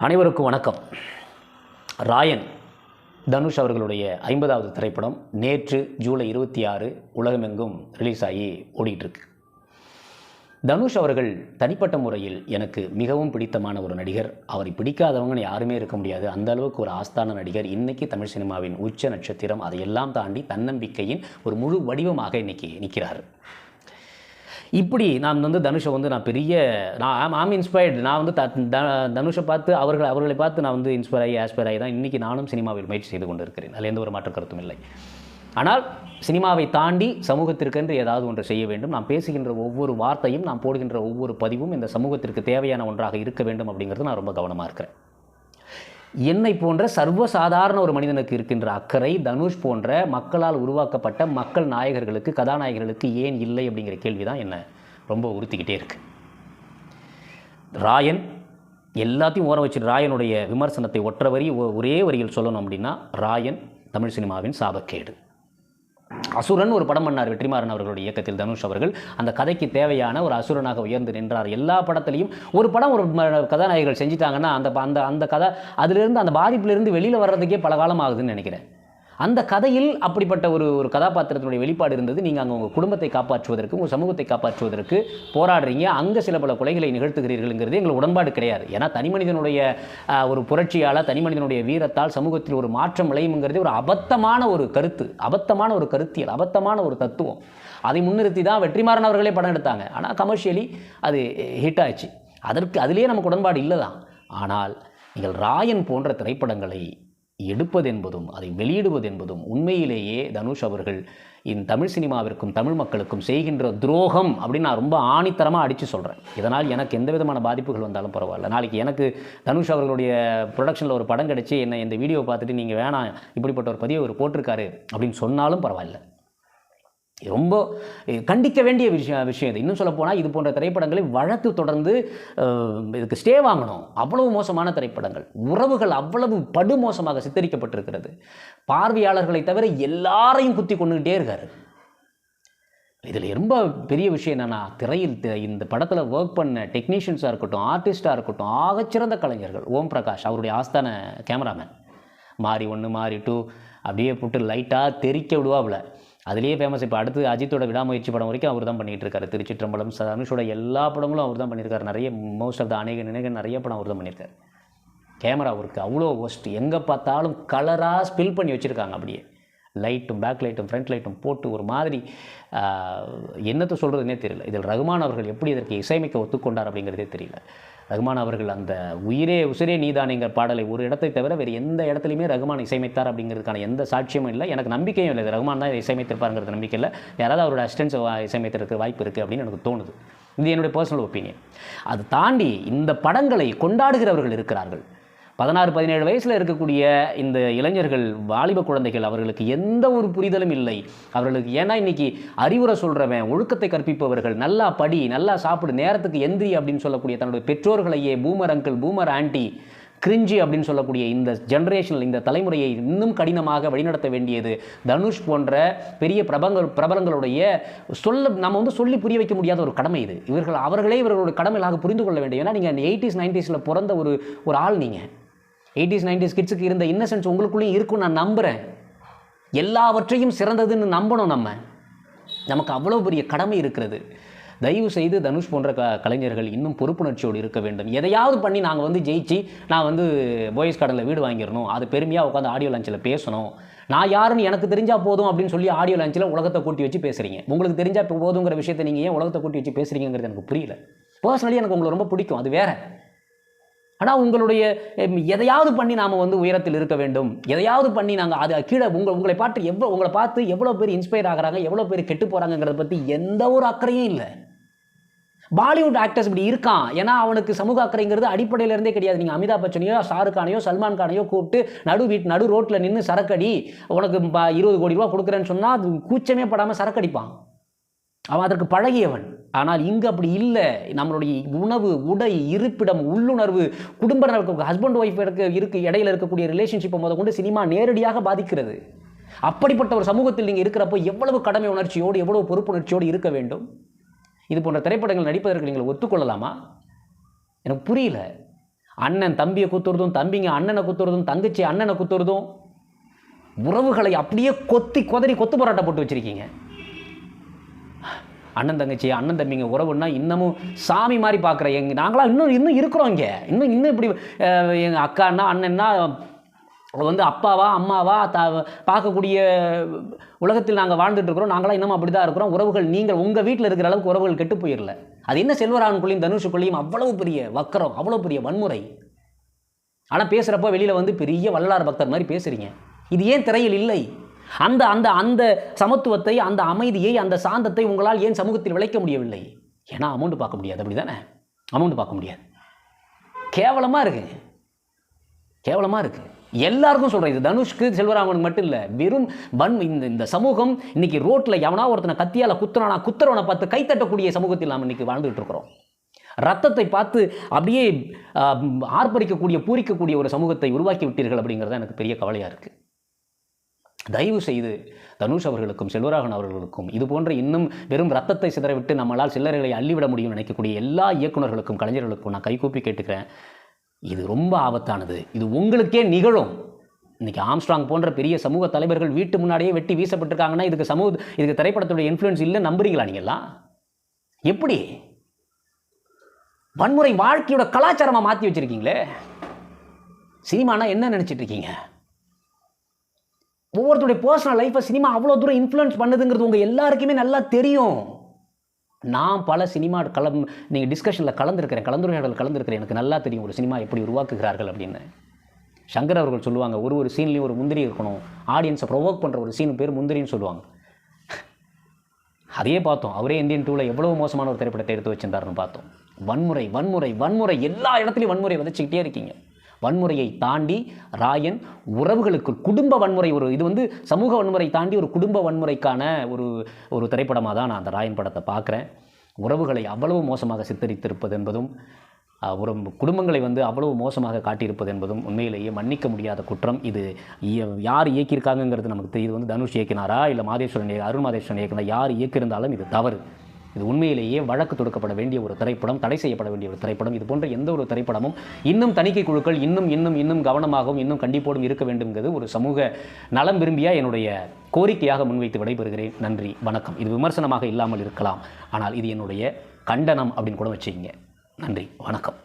அனைவருக்கும் வணக்கம். ராயன் தனுஷ் அவர்களுடைய ஐம்பதாவது திரைப்படம் நேற்று ஜூலை இருபத்தி ஆறு உலகமெங்கும் ரிலீஸ் ஆகி ஓடிட்டுருக்கு தனுஷ் அவர்கள் தனிப்பட்ட முறையில் எனக்கு மிகவும் பிடித்தமான ஒரு நடிகர். அவரை பிடிக்காதவங்க யாருமே இருக்க முடியாது. அந்த அளவுக்கு ஒரு ஆஸ்தான நடிகர். இன்றைக்கி தமிழ் சினிமாவின் உச்ச நட்சத்திரம். அதையெல்லாம் தாண்டி தன்னம்பிக்கையின் ஒரு முழு வடிவமாக இன்றைக்கி நிற்கிறார். இப்படி நான் வந்து தனுஷை வந்து நான் பெரிய நான் ஆம் இன்ஸ்பயர்டு நான் வந்து த- த- தனுஷை பார்த்து அவர்கள் அவர்களை பார்த்து நான் வந்து இன்ஸ்பயர் ஆகி ஆஸ்பயர் ஆகி தான் இன்றைக்கி நானும் சினிமாவில் முயற்சி செய்து கொண்டிருக்கிறேன். அதில் எந்த ஒரு மாற்று கருத்தும் இல்லை. ஆனால் சினிமாவை தாண்டி சமூகத்திற்கென்று ஏதாவது ஒன்று செய்ய வேண்டும். நான் பேசுகின்ற ஒவ்வொரு வார்த்தையும் நான் போடுகின்ற ஒவ்வொரு பதிவும் இந்த சமூகத்திற்கு தேவையான ஒன்றாக இருக்க வேண்டும் அப்படிங்கிறது நான் ரொம்ப கவனமாக இருக்கிறேன். என்னை போன்ற சர்வசாதாரண ஒரு மனிதனுக்கு இருக்கின்ற அக்கறை தனுஷ் போன்ற மக்களால் உருவாக்கப்பட்ட மக்கள் நாயகர்களுக்கு கதாநாயகர்களுக்கு ஏன் இல்லை அப்படிங்கிற கேள்வி தான் என்னை ரொம்ப உறுத்திக்கிட்டே இருக்கு. ராயன் எல்லாத்தையும் ஓரம் வச்சு ராயனுடைய விமர்சனத்தை ஒற்ற வரி ஒ- ஒரே வரியில் சொல்லணும் அப்படின்னா ராயன் தமிழ் சினிமாவின் சாபக்கேடு. அசுரன் ஒரு படம் பண்ணார் வெற்றிமாறன் அவர்களுடைய இயக்கத்தில் தனுஷ் அவர்கள். அந்த கதைக்கு தேவையான ஒரு அசுரனாக உயர்ந்து நின்றார். எல்லா படத்துலையும் ஒரு படம் ஒரு கதாநாயகர்கள் செஞ்சிட்டாங்கன்னா அந்த ப- அந்த அந்த கதை அதிலிருந்து அந்த பாதிப்பிலிருந்து வெளியில் வர்றதுக்கே பல காலம் ஆகுதுன்னு நினைக்கிறேன். அந்த கதையில் அப்படிப்பட்ட ஒரு ஒரு கதாபாத்திரத்தினுடைய வெளிப்பாடு இருந்தது. நீங்கள் அங்கே உங்கள் குடும்பத்தை காப்பாற்றுவதற்கு உங்கள் சமூகத்தை காப்பாற்றுவதற்கு போராடுறீங்க. அங்கே சில பல கொலைகளை நிகழ்த்துகிறீர்கள்ங்கிறது எங்களுக்கு உடன்பாடு கிடையாது. ஏன்னா தனி மனிதனுடைய ஒரு புரட்சியால் தனி மனிதனுடைய வீரத்தால் சமூகத்தில் ஒரு மாற்றம் விளையுங்கிறது ஒரு அபத்தமான ஒரு கருத்து. அபத்தமான ஒரு கருத்தியல் அபத்தமான ஒரு தத்துவம். அதை முன்னிறுத்தி தான் வெற்றிமாறன் அவர்களே படம் எடுத்தாங்க. ஆனால் கமர்ஷியலி அது ஹிட் ஆச்சு அதற்கு அதிலேயே நமக்கு உடன்பாடு இல்லை தான் ஆனால் நீங்கள் ராயன் போன்ற திரைப்படங்களை எடுப்பது என்பதும் அதை வெளியிடுவது என்பதும் உண்மையிலேயே தனுஷ் அவர்கள் இந்த தமிழ் சினிமாவிற்கும் தமிழ் மக்களுக்கும் செய்கின்ற துரோகம் அப்படின்னு நான் ரொம்ப ஆணித்தரமாக அடித்து சொல்கிறேன் இதனால் எனக்கு எந்த விதமான பாதிப்புகள் வந்தாலும் பரவாயில்ல. நாளைக்கு எனக்கு தனுஷ் அவர்களுடைய ப்ரொடக்ஷனில் ஒரு படம் கிடச்சி என்னை இந்த வீடியோ பார்த்துட்டு நீங்கள் வேணாம் இப்படிப்பட்ட ஒரு பதிவை ஒரு போட்டிருக்காரு அப்படின்னு சொன்னாலும் பரவாயில்ல. ரொம்ப கண்டிக்க வேண்டிய விஷயம் விஷயம் இது. இன்னும் சொல்லப்போனால் இது போன்ற திரைப்படங்களை வழக்கு தொடர்ந்து இதுக்கு ஸ்டே வாங்கணும். அவ்வளவு மோசமான திரைப்படங்கள். உறவுகள் அவ்வளவு படுமோசமாக சித்தரிக்கப்பட்டிருக்கிறது. பார்வையாளர்களை தவிர எல்லாரையும் குத்தி கொண்டுகிட்டே இருக்காரு. இதில் ரொம்ப பெரிய விஷயம் என்னென்னா திரையில் இந்த படத்தில் ஒர்க் பண்ண டெக்னீஷியன்ஸாக இருக்கட்டும் ஆர்டிஸ்ட்டாக இருக்கட்டும் ஆகச்சிறந்த கலைஞர்கள். ஓம் பிரகாஷ் அவருடைய ஆஸ்தான கேமராமேன் மாறி ஒன்று மாறி டூ அப்படியே போட்டு லைட்டாக தெறிக்க விடுவாப்புல அதுலேயே ஃபேமஸ் இப்போ அடுத்து அஜித்தோட விடாமுயற்சி படம் வரைக்கும் அவர் தான் பண்ணிகிட்டு இருக்காரு திருச்சிற்றம்பலம் தனுஷோட எல்லா படங்களும் அவர் தான் பண்ணியிருக்காரு. நிறைய மோஸ்ட் ஆஃப் த அநேக நினைக நிறைய படம் அவர் தான் பண்ணியிருக்காரு. கேமரா ஒர்க்கு அவ்வளோ ஒஸ்ட் எங்கே பார்த்தாலும் கலராக ஸ்பில் பண்ணி வச்சுருக்காங்க அப்படியே. லைட்டும் பேக் லைட்டும் ஃப்ரண்ட் லைட்டும் போட்டு ஒரு மாதிரி என்னத்தை சொல்கிறதுனே தெரியல. இதில் ரகுமான் அவர்கள் எப்படி இதற்கு இசையமைக்க ஒத்துக்கொண்டார் அப்படிங்கிறதே தெரியல. ரகுமான் அவர்கள் அந்த உயிரே உசிரே நீதானேங்கிற பாடலை ஒரு இடத்தை தவிர வேறு எந்த இடத்துலையுமே ரகுமான் இசையமைத்தார் அப்படிங்கிறதுக்கான எந்த சாட்சியமும் இல்லை. எனக்கு நம்பிக்கையும் இல்லை. இது ரகுமான் தான் இதை இசையமைத்திருப்பாருங்கிறது நம்பிக்கை இல்லை. யாராவது அவரோட அசிஸ்டன்ஸ் இசையமைத்திருக்க வாய்ப்பு இருக்குது அப்படின்னு எனக்கு தோணுது. இது என்னுடைய பர்சனல் ஒப்பீனியன் அது தாண்டி இந்த படங்களை கொண்டாடுகிறவர்கள் இருக்கிறார்கள். பதினாறு பதினேழு வயசில் இருக்கக்கூடிய இந்த இளைஞர்கள் வாலிப குழந்தைகள் அவர்களுக்கு எந்த ஒரு புரிதலும் இல்லை. அவர்களுக்கு ஏன்னா இன்னைக்கு அறிவுரை சொல்கிறவன் ஒழுக்கத்தை கற்பிப்பவர்கள் நல்லா படி நல்லா சாப்பிடு நேரத்துக்கு எந்திரி அப்படின்னு சொல்லக்கூடிய தன்னுடைய பெற்றோர்களையே boomer uncle boomer aunty cringe அப்படின்னு சொல்லக்கூடிய இந்த ஜென்ரேஷனில் இந்த தலைமுறையை இன்னும் கடினமாக வழிநடத்த வேண்டியது. தனுஷ் போன்ற பெரிய பிரபங்கள் பிரபலங்களுடைய சொல்ல நம்ம வந்து சொல்லி புரிய வைக்க முடியாத ஒரு கடமை இது. இவர்கள் அவர்களே இவர்களுடைய கடமைகளாக புரிந்து கொள்ள வேண்டும். ஏன்னா நீங்கள் எயிட்டிஸ் நைன்டிஸில் பிறந்த ஒரு ஒரு ஆள் நீங்கள் எயிட்டிஸ் நைன்டிஸ் கிட்ஸுக்கு இருந்த இன்னசென்ஸ் உங்களுக்குள்ளேயும் இருக்கும் நான் நம்புகிறேன் எல்லாவற்றையும் சிறந்ததுன்னு நம்பணும் நம்ம. நமக்கு அவ்வளோ பெரிய கடமை இருக்கிறது. தயவு செய்து தனுஷ் போன்ற க கலைஞர்கள் இன்னும் பொறுப்புணர்ச்சியோடு இருக்க வேண்டும். எதையாவது பண்ணி நாங்கள் வந்து ஜெயிச்சு நான் வந்து போயஸ் கார்டனில் வீடு வாங்கிடணும். அது பெருமையாக உட்காந்து ஆடியோ லஞ்சில் பேசணும். நான் யாருன்னு எனக்கு தெரிஞ்சால் போதும் அப்படின்னு சொல்லி ஆடியோ லஞ்சில் உலகத்தை கூட்டி வச்சு பேசுகிறீங்க உங்களுக்கு தெரிஞ்சால் போதுங்கிற விஷயத்தை நீங்கள் ஏன் உலகத்தை கூட்டி வச்சு பேசுகிறீங்கிறது எனக்கு புரியல. பர்சனலி எனக்கு உங்களை ரொம்ப பிடிக்கும். அது வேறு. ஆனால் உங்களுடைய எதையாவது பண்ணி நாம் வந்து உயரத்தில் இருக்க வேண்டும். எதையாவது பண்ணி நாங்கள் அது கீழே உங்கள் உங்களை பார்த்து எவ்வளோ உங்களை பார்த்து எவ்வளோ பேர் இன்ஸ்பயர் ஆகிறாங்க எவ்வளோ பேர் கெட்டு போகிறாங்கிறத பற்றி எந்த ஒரு அக்கறையும் இல்லை. பாலிவுட் ஆக்டர்ஸ் இப்படி இருக்கான். ஏன்னா அவனுக்கு சமூக அக்கறைங்கிறது அடிப்படையிலேருந்தே கிடையாது. நீங்கள் அமிதாப் பச்சனையோ ஷாருக் கானையோ சல்மான் கானையோ கூப்பிட்டு நடு வீட் நடு ரோட்டில் நின்று சரக்கடி உனக்கு இருபது கோடி ரூபா கொடுக்குறேன்னு சொன்னால் அது கூச்சமே படாமல் சரக்கடிப்பான். அவன் அதற்கு பழகியவன். ஆனால் இங்கு அப்படி இல்லை. நம்மளுடைய உணவு உடை இருப்பிடம் உள்ளுணர்வு குடும்ப ஹஸ்பண்ட் ஒய்ஃப் இருக்க இருக்கு இடையில இருக்கக்கூடிய ரிலேஷன்ஷிப்பை முத கொண்டு சினிமா நேரடியாக பாதிக்கிறது. அப்படிப்பட்ட ஒரு சமூகத்தில் நீங்கள் இருக்கிறப்போ எவ்வளவு கடமை உணர்ச்சியோடு எவ்வளவு பொறுப்புணர்ச்சியோடு இருக்க வேண்டும்? இது போன்ற திரைப்படங்கள் நடிப்பதற்கு நீங்கள் ஒத்துக்கொள்ளலாமா? எனக்கு புரியல. அண்ணன் தம்பியை குத்துறதும் தம்பிங்க அண்ணனை குத்துறதும் தங்கச்சி அண்ணனை குத்துறதும் உறவுகளை அப்படியே கொத்தி கொதறி கொத்து போராட்டம் போட்டு வச்சிருக்கீங்க. அண்ணன் தங்கச்சி அண்ணன் தம்பிங்க உறவுன்னா இன்னமும் சாமி மாதிரி பார்க்குற எங்கள் நாங்களாம் இன்னும் இன்னும் இருக்கிறோம் இங்கே. இன்னும் இன்னும் இப்படி எங்கள் அக்கான்னா அண்ணன்னா வந்து அப்பாவா அம்மாவா த பார்க்கக்கூடிய உலகத்தில் நாங்கள் வாழ்ந்துட்டு இருக்கிறோம். நாங்களாம் இன்னமும் அப்படி தான் இருக்கிறோம். உறவுகள் நீங்கள் உங்கள் வீட்டில் இருக்கிற அளவுக்கு உறவுகள் கெட்டு போயிடல. அது என்ன செல்வராகனுக்குள்ளேயும் தனுஷுக்குள்ளேயும் அவ்வளவு பெரிய வக்கரம் அவ்வளோ பெரிய வன்முறை. ஆனால் பேசுகிறப்ப வெளியில் வந்து பெரிய வள்ளலார் பக்தர் மாதிரி பேசுகிறீங்க இது ஏன் திரையில் இல்லை? அந்த அந்த அந்த சமத்துவத்தை அந்த அமைதியை அந்த சாந்தத்தை உங்களால் ஏன் சமூகத்தில் விளைக்க முடியவில்லை? ஏன்னா அமௌண்ட் பார்க்க முடியாது. அப்படி தானே அமௌண்ட் பார்க்க முடியாது. கேவலமாக இருக்கு. கேவலமாக இருக்கு. எல்லாருக்கும் சொல்கிறேன் இது தனுஷ்க்கு செல்வராமனுக்கு மட்டும் இல்லை. வெறும் பன் இந்த இந்த சமூகம் இன்னைக்கு ரோட்டில் எவனா ஒருத்தனை கத்தியால் குத்துறானா குத்துறவனை பார்த்து கைத்தட்டக்கூடிய சமூகத்தில் நாம் இன்னைக்கு வாழ்ந்துகிட்டு இருக்கிறோம். ரத்தத்தை பார்த்து அப்படியே ஆர்ப்பரிக்கக்கூடிய பூரிக்கக்கூடிய ஒரு சமூகத்தை உருவாக்கி விட்டீர்கள் அப்படிங்கிறது எனக்கு பெரிய கவலையாக இருக்குது தயவு செய்து தனுஷ் அவர்களுக்கும் செல்வராகன் அவர்களுக்கும் இது போன்ற இன்னும் வெறும் ரத்தத்தை சிதறவிட்டு நம்மளால் சில்லறைகளை அள்ளிவிட முடியும் நினைக்கக்கூடிய எல்லா இயக்குனர்களுக்கும் கலைஞர்களுக்கும் நான் கைகூப்பி கேட்டுக்கிறேன். இது ரொம்ப ஆபத்தானது. இது உங்களுக்கே நிகழும். இன்றைக்கி ஆம்ஸ்ட்ராங் போன்ற பெரிய சமூக தலைவர்கள் வீட்டு முன்னாடியே வெட்டி வீசப்பட்டிருக்காங்கன்னா இதுக்கு சமூக இதுக்கு திரைப்படத்துடைய இன்ஃப்ளூயன்ஸ் இல்லை நம்புறீங்களா நீங்கள்லாம் எப்படி? வன்முறை வாழ்க்கையோட கலாச்சாரமாக மாற்றி வச்சிருக்கீங்களே? சினிமானா என்ன நினச்சிட்ருக்கீங்க ஒவ்வொருத்தருடைய பர்சனல் லைஃப்பை சினிமா அவ்வளோ தூரம் இன்ஃப்ளூயன்ஸ் பண்ணுதுங்கிறது உங்கள் எல்லாருக்குமே நல்லா தெரியும். நான் பல சினிமா கலம் நீங்கள் டிஸ்கஷனில் கலந்துருக்கிறேன் கலந்துரையாடல் கலந்துருக்கிறேன். எனக்கு நல்லா தெரியும் ஒரு சினிமா எப்படி உருவாக்குகிறார்கள் அப்படின்னு. சங்கர் அவர்கள் சொல்லுவாங்க ஒரு ஒரு சீன்லேயும் ஒரு முந்திரி இருக்கணும். ஆடியன்ஸை ப்ரொவோக் பண்ணுற ஒரு சீன் பேர் முந்திரின்னு சொல்லுவாங்க. அதையே பார்த்தோம். அவரே இந்தியன் டூவில் எவ்வளோ மோசமான ஒரு திரைப்படத்தை எடுத்து வச்சிருந்தாருன்னு பார்த்தோம். வன்முறை வன்முறை வன்முறை. எல்லா இடத்துலையும் வன்முறை விதைச்சிக்கிட்டே இருக்கீங்க. வன்முறையை தாண்டி ராயன் உறவுகளுக்கு குடும்ப வன்முறை ஒரு இது வந்து சமூக வன்முறை தாண்டி ஒரு குடும்ப வன்முறைக்கான ஒரு ஒரு திரைப்படமாக தான் நான் அந்த ராயன் படத்தை பார்க்குறேன். உறவுகளை அவ்வளவு மோசமாக சித்தரித்திருப்பது என்பதும் ஒரு குடும்பங்களை வந்து அவ்வளவு மோசமாக காட்டியிருப்பது என்பதும் உண்மையிலேயே மன்னிக்க முடியாத குற்றம். இது இய- யார் இயக்கியிருக்காங்கங்கிறது நமக்கு தெரியுது. வந்து தனுஷ் இயக்கினாரா? இல்லை மாதேஸ்வரன் அருண் மாதேஸ்வரன் இயக்கினா யார் இயக்கியிருந்தாலும் இது தவறு. இது உண்மையிலேயே வழக்கு தொடுக்கப்பட வேண்டிய ஒரு திரைப்படம் தடை செய்யப்பட வேண்டிய ஒரு திரைப்படம். இது போன்ற எந்த ஒரு திரைப்படமும் இன்னும் தணிக்கை குழுக்கள் இன்னும் இன்னும் இன்னும் கவனமாகவும் இன்னும் கண்டிப்போடும் இருக்க வேண்டும்ங்கிறது ஒரு சமூக நலம் விரும்பியா என்னுடைய கோரிக்கையாக முன்வைத்து விடைபெறுகிறேன். நன்றி வணக்கம். இது விமர்சனமாக இல்லாமல் இருக்கலாம். ஆனால் இது என்னுடைய கண்டனம் அப்படின்னு கூட வச்சுக்கிங்க. நன்றி வணக்கம்.